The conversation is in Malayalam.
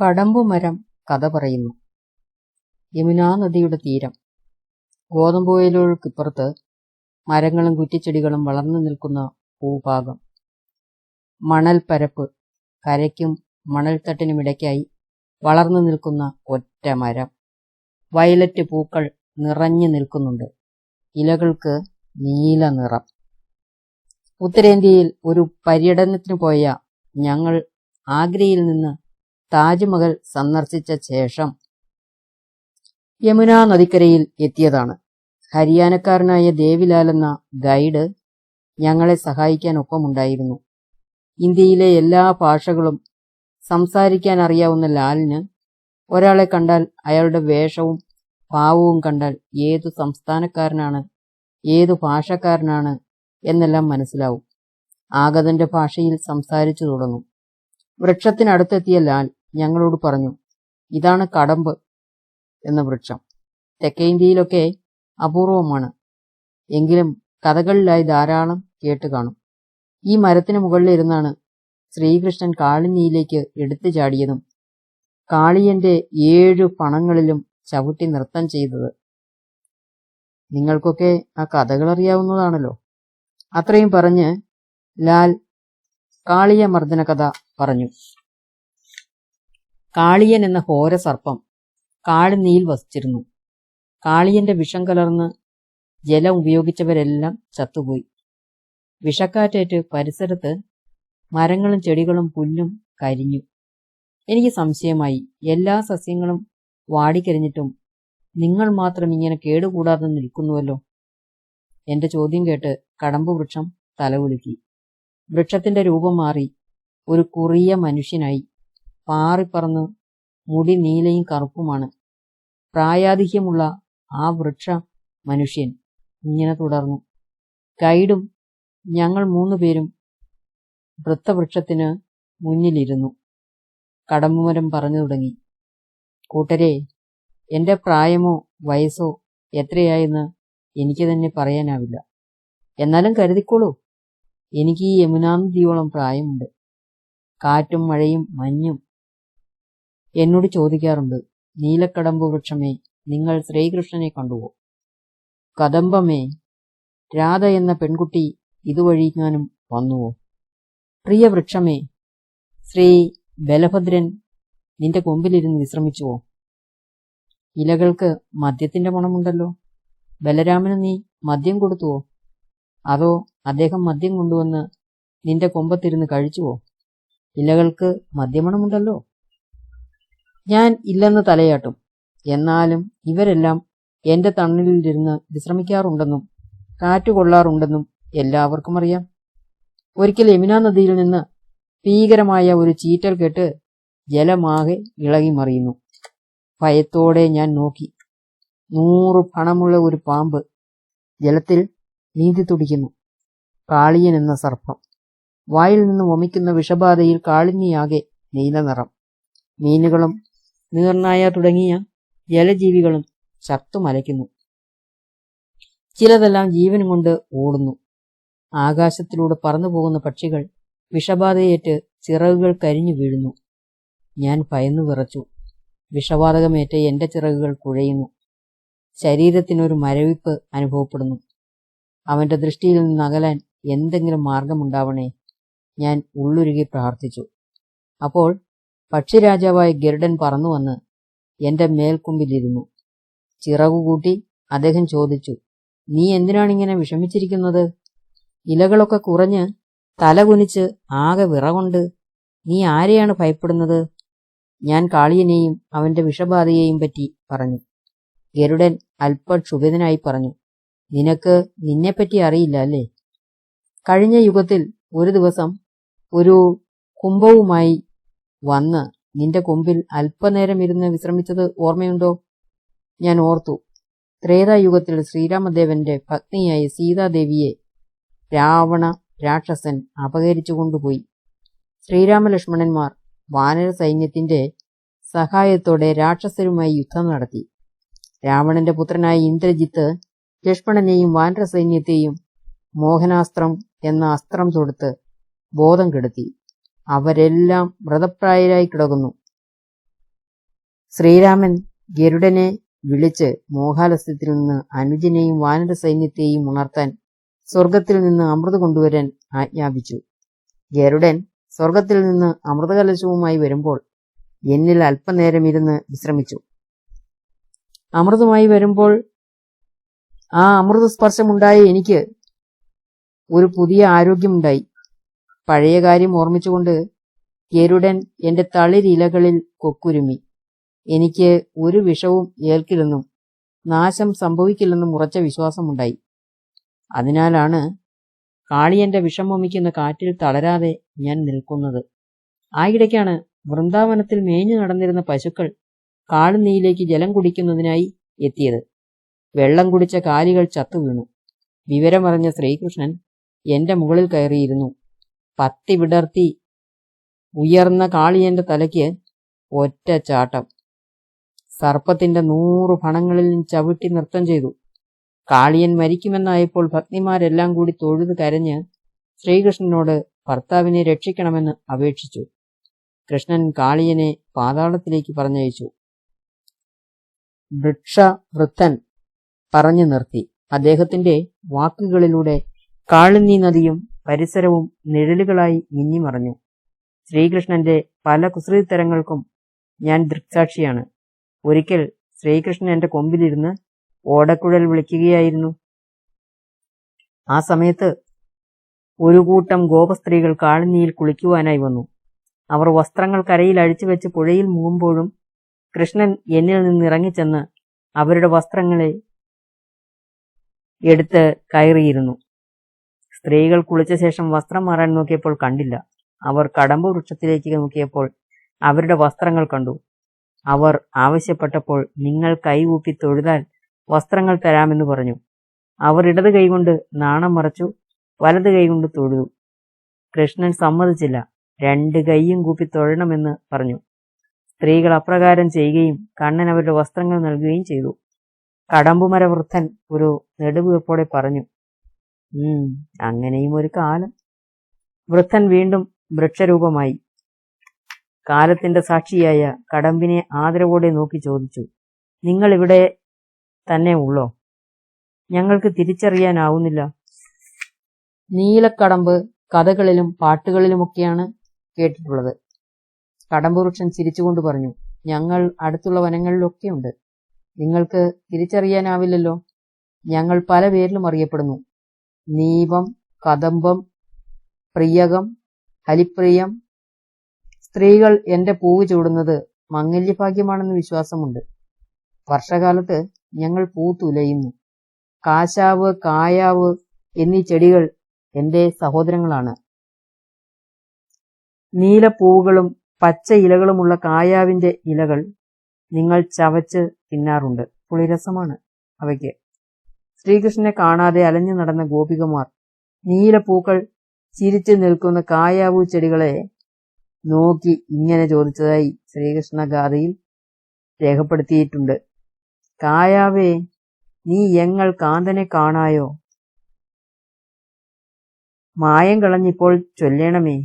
കടമ്പുമരം കഥ പറയുന്നു. യമുനാ നദിയുടെ തീരം. ഗോതമ്പുവയലുകൾക്കിപ്പുറത്ത് മരങ്ങളും കുറ്റിച്ചെടികളും വളർന്നു നിൽക്കുന്ന ഭൂഭാഗം. മണൽ പരപ്പ് കരയ്ക്കും മണൽത്തട്ടിനുമിടയ്ക്കായി വളർന്നു നിൽക്കുന്ന ഒറ്റ മരം. വയലറ്റ് പൂക്കൾ നിറഞ്ഞു നിൽക്കുന്നുണ്ട്. ഇലകൾക്ക് നീല നിറം. ഉത്തരേന്ത്യയിൽ ഒരു പര്യടനത്തിന് പോയ ഞങ്ങൾ ആഗ്രയിൽ നിന്ന് താജ്മഹൽ സന്ദർശിച്ച ശേഷം യമുനാ നദിക്കരയിൽ എത്തിയതാണ്. ഹരിയാനക്കാരനായ ദേവിലാൽ എന്ന ഗൈഡ് ഞങ്ങളെ സഹായിക്കാൻ ഒപ്പമുണ്ടായിരുന്നു. ഇന്ത്യയിലെ എല്ലാ ഭാഷകളും സംസാരിക്കാൻ അറിയാവുന്ന ലാലിന് ഒരാളെ കണ്ടാൽ അയാളുടെ വേഷവും ഭാവവും കണ്ടാൽ ഏതു സംസ്ഥാനക്കാരനാണ് ഏതു ഭാഷക്കാരനാണ് എന്നെല്ലാം മനസ്സിലാവും. ആഗതന്റെ ഭാഷയിൽ സംസാരിച്ചു തുടങ്ങും. വൃക്ഷത്തിനടുത്തെത്തിയ ലാൽ ഞങ്ങളോട് പറഞ്ഞു ഇതാണ് കടമ്പ് എന്ന വൃക്ഷം. തെക്കേ ഇന്ത്യയിലൊക്കെ അപൂർവമാണ്. എങ്കിലും കഥകളിലായി ധാരാളം കേട്ട് കാണും. ഈ മരത്തിന് മുകളിലിരുന്നാണ് ശ്രീകൃഷ്ണൻ കാളിനിയിലേക്ക് എടുത്തു ചാടിയതും കാളിയന്റെ ഏഴു പണങ്ങളിലും ചവിട്ടി നൃത്തം ചെയ്തത്. നിങ്ങൾക്കൊക്കെ ആ കഥകൾ അറിയാവുന്നതാണല്ലോ. അത്രയും പറഞ്ഞ് ലാൽ കാളിയ മർദ്ദന കഥ പറഞ്ഞു. കാളിയൻ എന്ന ഘോരസർപ്പം കാളിനിയിൽ വസിച്ചിരുന്നു. കാളിയന്റെ വിഷം കലർന്ന് ജലം ഉപയോഗിച്ചവരെല്ലാം ചത്തുപോയി. വിഷക്കാറ്റേറ്റ് പരിസരത്ത് മരങ്ങളും ചെടികളും പുല്ലും കരിഞ്ഞു. എനിക്ക് സംശയമായി എല്ലാ സസ്യങ്ങളും വാടിക്കരിഞ്ഞിട്ടും നിങ്ങൾ മാത്രം ഇങ്ങനെ കേടുകൂടാതെ നിൽക്കുന്നുവല്ലോ? എന്റെ ചോദ്യം കേട്ട് കടമ്പു വൃക്ഷം തലകുലുക്കി. വൃക്ഷത്തിന്റെ രൂപം മാറി ഒരു കുറിയ മനുഷ്യനായി പാറിപ്പറന്ന് മുടി നീലയും കറുപ്പുമാണ്. പ്രായാധിക്യമുള്ള ആ വൃക്ഷ മനുഷ്യൻ ഇങ്ങനെ തുടർന്നു. ഗൈഡും ഞങ്ങൾ മൂന്നുപേരും വൃത്തവൃക്ഷത്തിന് മുന്നിലിരുന്നു. കടമ്പുമരം പറഞ്ഞു തുടങ്ങി. കൂട്ടരെ എന്റെ പ്രായമോ വയസ്സോ എത്രയായെന്ന് എനിക്ക് തന്നെ പറയാനാവില്ല. എന്നാലും കരുതിക്കോളൂ എനിക്ക് ഈ യമുനാനദിയോളം പ്രായമുണ്ട്. കാറ്റും മഴയും മഞ്ഞും എന്നോട് ചോദിക്കാറുണ്ട് നീലക്കടമ്പ് വൃക്ഷമേ നിങ്ങൾ ശ്രീകൃഷ്ണനെ കണ്ടുവോ? കദംബമേ രാധ എന്ന പെൺകുട്ടി ഇതുവഴിങ്ങാനും വന്നുവോ? പ്രിയ വൃക്ഷമേ ശ്രീ ബലഭദ്രൻ നിന്റെ കൊമ്പിലിരുന്ന് വിശ്രമിച്ചുവോ? ഇലകൾക്ക് മദ്യത്തിന്റെ മണമുണ്ടല്ലോ ബലരാമന് നീ മദ്യം കൊടുത്തുവോ? അതോ അദ്ദേഹം മദ്യം കൊണ്ടുവന്ന് നിന്റെ കൊമ്പത്തിരുന്ന് കഴിച്ചുവോ? ഇലകൾക്ക് മദ്യമണമുണ്ടല്ലോ ഞാൻ ഇല്ലെന്ന് തലയാട്ടും. എന്നാലും ഇവരെല്ലാം എന്റെ തണലിലിരുന്ന് വിശ്രമിക്കാറുണ്ടെന്നും കാറ്റുകൊള്ളാറുണ്ടെന്നും എല്ലാവർക്കും അറിയാം. ഒരിക്കൽ യമുനാ നദിയിൽ നിന്ന് ഭീകരമായ ഒരു ചീറ്റൽ കേട്ട് ജലമാകെ ഇളകി മറിയുന്നു. ഭയത്തോടെ ഞാൻ നോക്കി. നൂറ് പണമുള്ള ഒരു പാമ്പ് ജലത്തിൽ നീന്തി തുടിക്കുന്നു. കാളിയൻ എന്ന സർപ്പം. വായിൽ നിന്ന് വമിക്കുന്ന വിഷബാധയിൽ കാളിനിയാകെ നീലനിറം മീനുകളും നീർനായ തുടങ്ങിയ ജലജീവികളും ചത്തുമലയ്ക്കുന്നു ചിലതെല്ലാം ജീവനും കൊണ്ട് ഓടുന്നു. ആകാശത്തിലൂടെ പറന്നു പോകുന്ന പക്ഷികൾ വിഷബാധയേറ്റ് ചിറകുകൾ കരിഞ്ഞു വീഴുന്നു. ഞാൻ ഭയന്നു വിറച്ചു. വിഷവാതകമേറ്റ് എന്റെ ചിറകുകൾ കുഴയുന്നു. ശരീരത്തിനൊരു മരവിപ്പ് അനുഭവപ്പെടുന്നു. അവന്റെ ദൃഷ്ടിയിൽ നിന്ന് അകലാൻ എന്തെങ്കിലും മാർഗമുണ്ടാവണേ ഞാൻ ഉള്ളുരുകി പ്രാർത്ഥിച്ചു. അപ്പോൾ പക്ഷിരാജാവായ ഗരുഡൻ പറന്നു വന്ന് എന്റെ മേൽക്കുമ്പിലിരുന്നു. ചിറകുകൂട്ടി അദ്ദേഹം ചോദിച്ചു നീ എന്തിനാണിങ്ങനെ വിഷമിച്ചിരിക്കുന്നത്? ഇലകളൊക്കെ കുറഞ്ഞ് തലകുനിച്ച് ആകെ വിറകൊണ്ട് നീ ആരെയാണ് ഭയപ്പെടുന്നത്? ഞാൻ കാളിയനെയും അവന്റെ വിഷബാധയെയും പറ്റി പറഞ്ഞു. ഗരുഡൻ അല്പക്ഷുഭിതനായി പറഞ്ഞു നിനക്ക് നിന്നെപ്പറ്റി അറിയില്ല അല്ലേ? കഴിഞ്ഞ യുഗത്തിൽ ഒരു ദിവസം ഒരു കുംഭവുമായി വന്ന് നിന്റെ കൊമ്പിൽ അല്പനേരം ഇരുന്ന് വിശ്രമിച്ചത് ഓർമ്മയുണ്ടോ? ഞാൻ ഓർത്തു. ത്രേതായുഗത്തിൽ ശ്രീരാമദേവന്റെ പത്നിയായ സീതാദേവിയെ രാവണ രാക്ഷസൻ അപഹരിച്ചു കൊണ്ടുപോയി ശ്രീരാമലക്ഷ്മണന്മാർ വാനര സൈന്യത്തിന്റെ സഹായത്തോടെ രാക്ഷസരുമായി യുദ്ധം നടത്തി. രാവണന്റെ പുത്രനായ ഇന്ദ്രജിത്ത് ലക്ഷ്മണനെയും വാനര സൈന്യത്തെയും മോഹനാസ്ത്രം എന്ന അസ്ത്രം തൊടുത്ത് ബോധം കെടുത്തി. അവരെല്ലാം വ്രതപ്രായരായി കിടക്കുന്നു. ശ്രീരാമൻ ഗരുഡനെ വിളിച്ച് മോഹാലസ്യത്തിൽ നിന്ന് അനുജനെയും വാനര സൈന്യത്തെയും ഉണർത്താൻ സ്വർഗത്തിൽ നിന്ന് അമൃത് കൊണ്ടുവരാൻ ആജ്ഞാപിച്ചു. ഗരുഡൻ സ്വർഗത്തിൽ നിന്ന് അമൃതകലശവുമായി വരുമ്പോൾ എന്നിൽ അല്പനേരം ഇരുന്ന് വിശ്രമിച്ചു. അമൃതമായി വരുമ്പോൾ ആ അമൃത സ്പർശമുണ്ടായ എനിക്ക് ഒരു പുതിയ ആരോഗ്യമുണ്ടായി. പഴയ കാര്യം ഓർമ്മിച്ചുകൊണ്ട് ഗരുഡൻ എന്റെ തളിരിലകളിൽ കൊക്കുരുമി. എനിക്ക് ഒരു വിഷവും ഏൽക്കില്ലെന്നും നാശം സംഭവിക്കില്ലെന്നും ഉറച്ച വിശ്വാസമുണ്ടായി. അതിനാലാണ് കാളിയന്റെ വിഷം വമിക്കുന്ന കാറ്റിൽ തളരാതെ ഞാൻ നിൽക്കുന്നത്. ആ ഇടയ്ക്കാണ് വൃന്ദാവനത്തിൽ മേഞ്ഞു നടന്നിരുന്ന പശുക്കൾ കാളുനീയിലേക്ക് ജലം കുടിക്കുന്നതിനായി എത്തിയത്. വെള്ളം കുടിച്ച കാലികൾ ചത്തു വീണു വിവരമറിഞ്ഞ ശ്രീകൃഷ്ണൻ എന്റെ മുകളിൽ കയറിയിരുന്നു. പത്തി വിടർത്തി ഉയർന്ന കാളിയന്റെ തലയ്ക്ക് ഒറ്റ ചാട്ടം. സർപ്പത്തിന്റെ നൂറ് ഫണങ്ങളിൽ ചവിട്ടി നൃത്തം ചെയ്തു. കാളിയൻ മരിക്കുമെന്നായപ്പോൾ ഭക്തിമാരെല്ലാം കൂടി തൊഴുത് കരഞ്ഞ് ശ്രീകൃഷ്ണനോട് ഭർത്താവിനെ രക്ഷിക്കണമെന്ന് അപേക്ഷിച്ചു. കൃഷ്ണൻ കാളിയനെ പാതാളത്തിലേക്ക് പറഞ്ഞയച്ചു. വൃക്ഷവൃദ്ധൻ പറഞ്ഞു നിർത്തി. അദ്ദേഹത്തിന്റെ വാക്കുകളിലൂടെ കാളിനീ നദിയും പരിസരവും നിഴലുകളായി മിന്നിമറഞ്ഞു. ശ്രീകൃഷ്ണന്റെ പല കുസൃതിത്തരങ്ങൾക്കും ഞാൻ ദൃക്സാക്ഷിയാണ്. ഒരിക്കൽ ശ്രീകൃഷ്ണൻ എന്റെ കൊമ്പിലിരുന്ന് ഓടക്കുഴൽ വിളിക്കുകയായിരുന്നു. ആ സമയത്ത് ഒരു കൂട്ടം ഗോപസ്ത്രീകൾ കാളിനിയിൽ കുളിക്കുവാനായി വന്നു. അവർ വസ്ത്രങ്ങൾ കരയിൽ അഴിച്ചു വെച്ച് പുഴയിൽ മുങ്ങുമ്പോഴും കൃഷ്ണൻ എന്നിൽ നിന്ന് ഇറങ്ങിച്ചെന്ന് അവരുടെ വസ്ത്രങ്ങളെ എടുത്ത് കയറിയിരുന്നു. സ്ത്രീകൾ കുളിച്ച ശേഷം വസ്ത്രം മാറാൻ നോക്കിയപ്പോൾ കണ്ടില്ല. അവർ കടമ്പ വൃക്ഷത്തിലേക്ക് നോക്കിയപ്പോൾ അവരുടെ വസ്ത്രങ്ങൾ കണ്ടു. അവർ ആവശ്യപ്പെട്ടപ്പോൾ നിങ്ങൾ കൈകൂപ്പി തൊഴുതാൽ വസ്ത്രങ്ങൾ തരാമെന്ന് പറഞ്ഞു. അവർ ഇടത് കൈകൊണ്ട് നാണം മറച്ചു വലത് കൈകൊണ്ട് തൊഴുതു. കൃഷ്ണൻ സമ്മതിച്ചില്ല. രണ്ട് കൈയും കൂപ്പി തൊഴണമെന്ന് പറഞ്ഞു. സ്ത്രീകൾ അപ്രകാരം ചെയ്യുകയും കണ്ണൻ അവരുടെ വസ്ത്രങ്ങൾ നൽകുകയും ചെയ്തു. കടമ്പുമര വൃദ്ധൻ ഒരു നെടുവീർപ്പോടെ പറഞ്ഞു. അങ്ങനെയും ഒരു കാലം. വൃദ്ധൻ വീണ്ടും വൃക്ഷരൂപമായി. കാലത്തിന്റെ സാക്ഷിയായ കടമ്പിനെ ആദരവോടെ നോക്കി ചോദിച്ചു നിങ്ങൾ ഇവിടെ തന്നെ ഉള്ളോ? ഞങ്ങൾക്ക് തിരിച്ചറിയാനാവുന്നില്ല. നീലക്കടമ്പ് കഥകളിലും പാട്ടുകളിലുമൊക്കെയാണ് കേട്ടിട്ടുള്ളത്. കടമ്പുവൃക്ഷൻ ചിരിച്ചുകൊണ്ട് പറഞ്ഞു ഞങ്ങൾ അടുത്തുള്ള വനങ്ങളിലൊക്കെയുണ്ട്. നിങ്ങൾക്ക് തിരിച്ചറിയാനാവില്ലല്ലോ. ഞങ്ങൾ പല പേരിലും അറിയപ്പെടുന്നു. നീപം കദംബം പ്രിയകം ഹലിപ്രിയം സ്ത്രീകൾ എന്റെ പൂവ് ചൂടുന്നത് മംഗല്യഭാഗ്യമാണെന്ന് വിശ്വാസമുണ്ട്. വർഷകാലത്ത് ഞങ്ങൾ പൂ തുലയുന്നു. കാശാവ് കായാവ് എന്നീ ചെടികൾ എന്റെ സഹോദരങ്ങളാണ്. നീലപ്പൂവുകളും പച്ച ഇലകളുമുള്ള കായാവിന്റെ ഇലകൾ നിങ്ങൾ ചവച്ച് തിന്നാറുണ്ട്. പുളിരസമാണ് അവയ്ക്ക്. ശ്രീകൃഷ്ണനെ കാണാതെ അലഞ്ഞു നടന്ന ഗോപികമാർ നീലപ്പൂക്കൾ ചിരിച്ചു നിൽക്കുന്ന കായാവൂ ചെടികളെ നോക്കി ഇങ്ങനെ ചോദിച്ചതായി ശ്രീകൃഷ്ണ ഗാഥയിൽ രേഖപ്പെടുത്തിയിട്ടുണ്ട്. കായാവേ നീ എങ്ങൾ കാന്തനെ കാണായോ? മായം കളഞ്ഞിപ്പോൾ ചൊല്ലേണമേ.